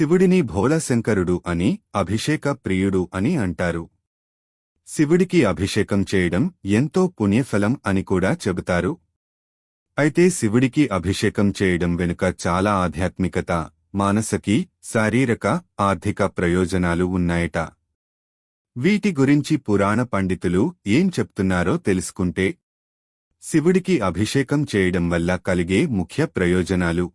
శివుడిని భోళశంకరుడు అని అభిషేక ప్రియుడు అని అంటారు. శివుడికి అభిషేకం చేయడం ఎంతో పుణ్యఫలం అని కూడా చెబుతారు. అయితే శివుడికి అభిషేకం చేయడం వెనుక చాలా ఆధ్యాత్మికత మానసకి శారీరక ఆర్థిక ప్రయోజనాలు ఉన్నాయట. వీటి గురించి పురాణ పండితులు ఏం చెప్తున్నారో తెలుసుకుంటే శివుడికి అభిషేకం చేయడం వల్ల కలిగే ముఖ్య ప్రయోజనాలు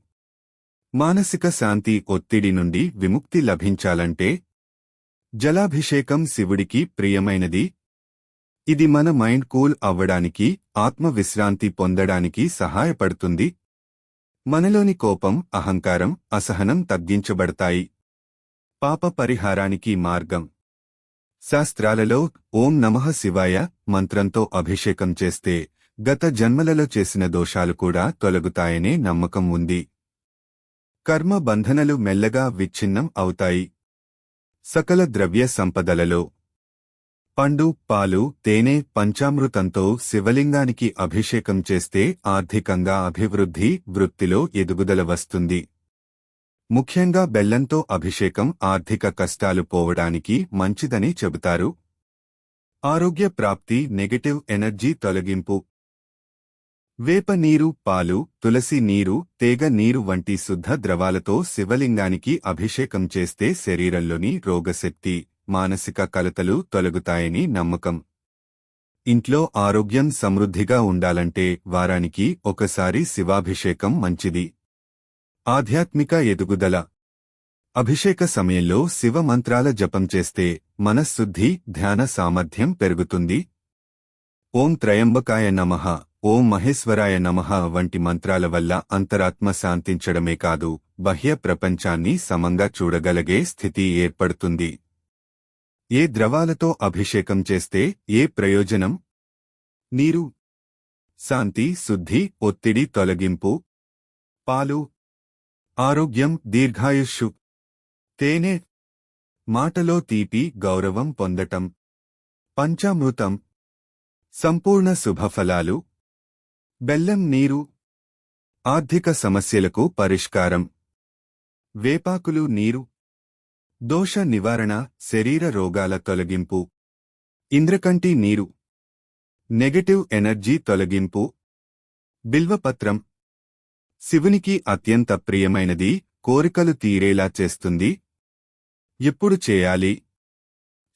మానసిక శాంతి ఒత్తిడి నుండి విముక్తి లభించాలంటే జలాభిషేకం శివుడికి ప్రియమైనది. ఇది మన మైండ్ కూల్ అవ్వడానికి ఆత్మవిశ్రాంతి పొందడానికి సహాయపడుతుంది. మనలోని కోపం అహంకారం అసహనం తగ్గించబడతాయి. పాప పరిహారానికి మార్గం. శాస్త్రాలలో ఓం నమః శివాయ మంత్రంతో అభిషేకం చేస్తే గత జన్మలలో చేసిన దోషాలు కూడా తొలగుతాయనే నమ్మకం ఉంది. కర్మ బంధనలు మెల్లగా విచ్ఛిన్నం అవుతాయి. సకల ద్రవ్య సంపదలలో పండు పాలు తేనె పంచామృతంతో శివలింగానికి అభిషేకం చేస్తే ఆర్థికంగా అభివృద్ధి వృత్తిలో ఎదుగుదల వస్తుంది. ముఖ్యంగా బెల్లంతో అభిషేకం ఆర్థిక కష్టాలు పోవడానికి మంచిదని చెబుతారు. ఆరోగ్య ప్రాప్తి నెగటివ్ ఎనర్జీ తొలగింపు వేప నీరు పాలు తులసి నీరు తేగ నీరు వంటి శుద్ధ ద్రవాలతో శివలింగానికి అభిషేకం చేస్తే శరీరంలోని రోగశక్తి మానసిక కలతలు తొలగుతాయని నమ్మకం. ఇంట్లో ఆరోగ్యం సమృద్ధిగా ఉండాలంటే వారానికి ఒకసారి శివాభిషేకం మంచిది. ఆధ్యాత్మిక ఎదుగుదల. అభిషేక సమయంలో శివ మంత్రాల జపం చేస్తే మనశ్శుద్ధి ధ్యాన సామర్థ్యం పెరుగుతుంది. ఓం త్రయంబకాయ నమః. ఓం మహేశ్వరాయ నమః వంటి మంత్రాల వల్ల అంతరాత్మ శాంతించడమే కాదు బాహ్య ప్రపంచాన్ని సమంగా చూడగలిగే స్థితి ఏర్పడుతుంది. ఏ ద్రవాలతో అభిషేకం చేస్తే ఏ ప్రయోజనం? నీరు శాంతి శుద్ధి ఒత్తిడి తొలగింపు పాలు ఆరోగ్యం దీర్ఘాయుష్షు తేనె మాటలో తీపి గౌరవం పొందటం పంచామృతం సంపూర్ణ శుభఫలాలు బెల్లం నీరు ఆర్థిక సమస్యలకు పరిష్కారం వేపాకులు నీరు దోష నివారణ శరీర రోగాల తొలగింపు ఇంద్రకంటి నీరు నెగటివ్ ఎనర్జీ తొలగింపు బిల్వపత్రం శివునికి అత్యంత ప్రియమైనది కోరికలు తీరేలా చేస్తుంది. ఎప్పుడు చేయాలి?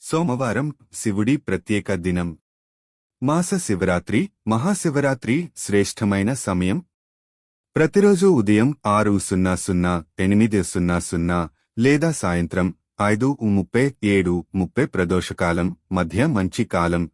సోమవారం శివుడి ప్రత్యేక దినం. మాస శివరాత్రి మహాశివరాత్రి శ్రేష్టమైన సమయం. ప్రతిరోజు ఉదయం ఆరు సున్నా సున్నా ఎనిమిది సున్నా సున్నా లేదా సాయంత్రం ఐదు ముప్పై ఏడు ముప్పై ప్రదోషకాలం మధ్య మంచి కాలం.